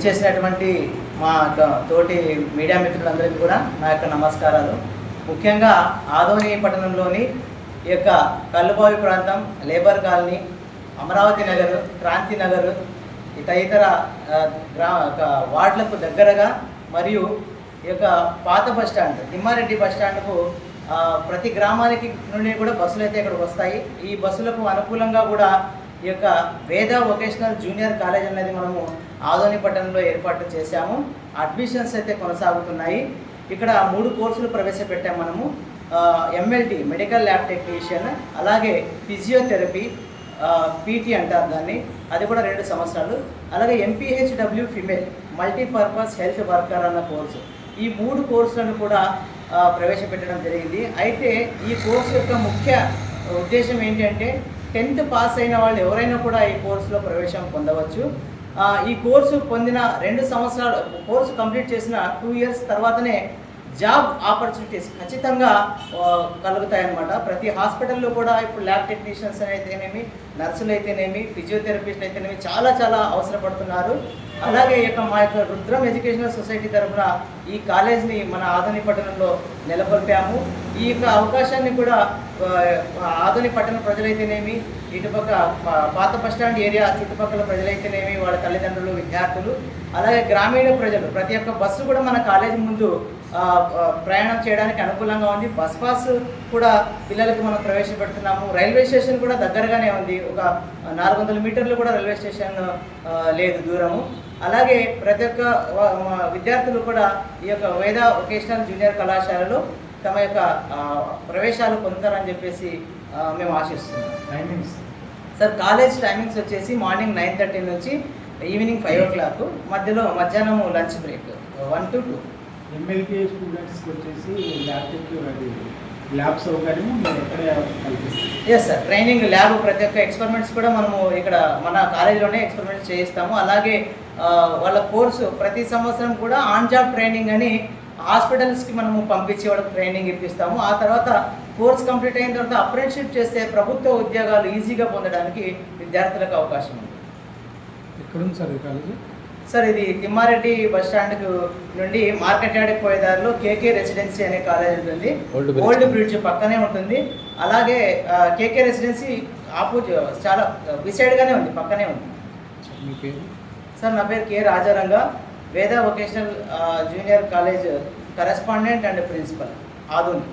విచ్చేసినటువంటి మా తోటి మీడియా మిత్రులందరికీ కూడా నా యొక్క నమస్కారాలు. ముఖ్యంగా ఆదోని పట్టణంలోని ఈ యొక్క కల్లుబావి ప్రాంతం లేబర్ కాలనీ అమరావతి నగర్ క్రాంతి నగర్ తదితర గ్రా ఒక వార్డులకు దగ్గరగా మరియు ఈ యొక్క పాత బస్ స్టాండ్ తిమ్మారెడ్డి బస్ స్టాండ్కు ప్రతి గ్రామానికి నుండి కూడా బస్సులు అయితే ఇక్కడికి వస్తాయి. ఈ బస్సులకు అనుకూలంగా కూడా ఈ యొక్క వేద వొకేషనల్ జూనియర్ కాలేజ్ అనేది మనము ఆదోని పట్టణంలో ఏర్పాటు చేశాము. అడ్మిషన్స్ అయితే కొనసాగుతున్నాయి. ఇక్కడ మూడు కోర్సులు ప్రవేశపెట్టాము మనము. ఎంఎల్టీ మెడికల్ ల్యాబ్ టెక్నీషియన్ అలాగే ఫిజియోథెరపీ పీటీ అంటారు దాన్ని. అది కూడా రెండు సంవత్సరాలు. అలాగే MPHW female multipurpose health worker అన్న కోర్సు. ఈ మూడు కోర్సులను కూడా ప్రవేశపెట్టడం జరిగింది. అయితే ఈ కోర్సు యొక్క ముఖ్య ఉద్దేశం ఏంటంటే టెన్త్ పాస్ అయిన వాళ్ళు ఎవరైనా కూడా ఈ కోర్సులో ప్రవేశం పొందవచ్చు. ఈ కోర్సు పొందిన రెండు సంవత్సరాలు కోర్సు కంప్లీట్ చేసిన టూ ఇయర్స్ తర్వాతనే జాబ్ ఆపర్చునిటీస్ ఖచ్చితంగా కలుగుతాయన్నమాట. ప్రతి హాస్పిటల్లో కూడా ఇప్పుడు ల్యాబ్ టెక్నీషియన్స్ అయితేనేమి నర్సులు అయితేనేమి ఫిజియోథెరపిస్టులు అయితేనేమి చాలా చాలా అవసరపడుతున్నారు. అలాగే ఈ యొక్క మా యొక్క రుద్రం ఎడ్యుకేషనల్ సొసైటీ తరఫున ఈ కాలేజ్ని మన ఆధుని పట్టణంలో నెలకొల్పాము. ఈ యొక్క అవకాశాన్ని కూడా ఆధుని పట్టణ ప్రజలైతేనేమి ఇటుపక్క పాత బస్ స్టాండ్ ఏరియా చుట్టుపక్కల ప్రజలైతేనేమి వాళ్ళ తల్లిదండ్రులు విద్యార్థులు అలాగే గ్రామీణ ప్రజలు ప్రతి ఒక్క బస్సు కూడా మన కాలేజీ ముందు ప్రయాణం చేయడానికి అనుకూలంగా ఉంది. బస్ పాస్ కూడా పిల్లలకు మనం ప్రవేశపెడుతున్నాము. రైల్వే స్టేషన్ కూడా దగ్గరగానే ఉంది. ఒక నాలుగు వందల మీటర్లు కూడా రైల్వే స్టేషన్ లేదు దూరము. అలాగే ప్రతి ఒక్క విద్యార్థులు కూడా ఈ యొక్క వేద వొకేషనల్ జూనియర్ కళాశాలలో తమ యొక్క ప్రవేశాలు పొందుతారని చెప్పేసి మేము ఆశిస్తున్నాం. టైమింగ్స్ సార్ కాలేజ్ టైమింగ్స్ వచ్చేసి మార్నింగ్ నైన్ థర్టీ నుంచి ఈవినింగ్ ఫైవ్ ఓ క్లాక్ మధ్యలో మధ్యాహ్నం lunch break one to two. ఎమ్మెల్కే స్టూడెంట్స్కి వచ్చేసి అది ల్యాబ్ సౌకర్యం మీరు ఎక్కడ ఎస్ సార్ ట్రైనింగ్ ల్యాబ్ ప్రతి ఒక్క ఎక్స్పెరిమెంట్స్ కూడా మనము ఇక్కడ మన కాలేజీలోనే ఎక్స్పెరిమెంట్స్ చేయిస్తాము. అలాగే వాళ్ళ కోర్సు ప్రతి సంవత్సరం కూడా ఆన్ జాబ్ ట్రైనింగ్ అని హాస్పిటల్స్కి మనము పంపించి వాళ్ళకి ట్రైనింగ్ ఇప్పిస్తాము. ఆ తర్వాత కోర్స్ కంప్లీట్ అయిన తర్వాత అప్రెంటిషిప్ చేస్తే ప్రభుత్వ ఉద్యోగాలు ఈజీగా పొందడానికి విద్యార్థులకు అవకాశం ఉంది. ఎక్కడుంది సార్ ఈ కాలేజ్? సార్ ఇది తిమ్మారెడ్డి బస్ స్టాండ్ నుండి మార్కెట్ యార్డ్కి పోయే దారిలో కేకే రెసిడెన్సీ అనే కాలేజ్ ఉంటుంది. ఓల్డ్ బ్రిడ్జ్ పక్కనే ఉంటుంది. అలాగే కేకే రెసిడెన్సీ ఆపోజిట్ చాలా beside గానే ఉంది పక్కనే ఉంది. సార్ నా పేరు K Rajaranga. Veda vocational junior college correspondent and principal Adoni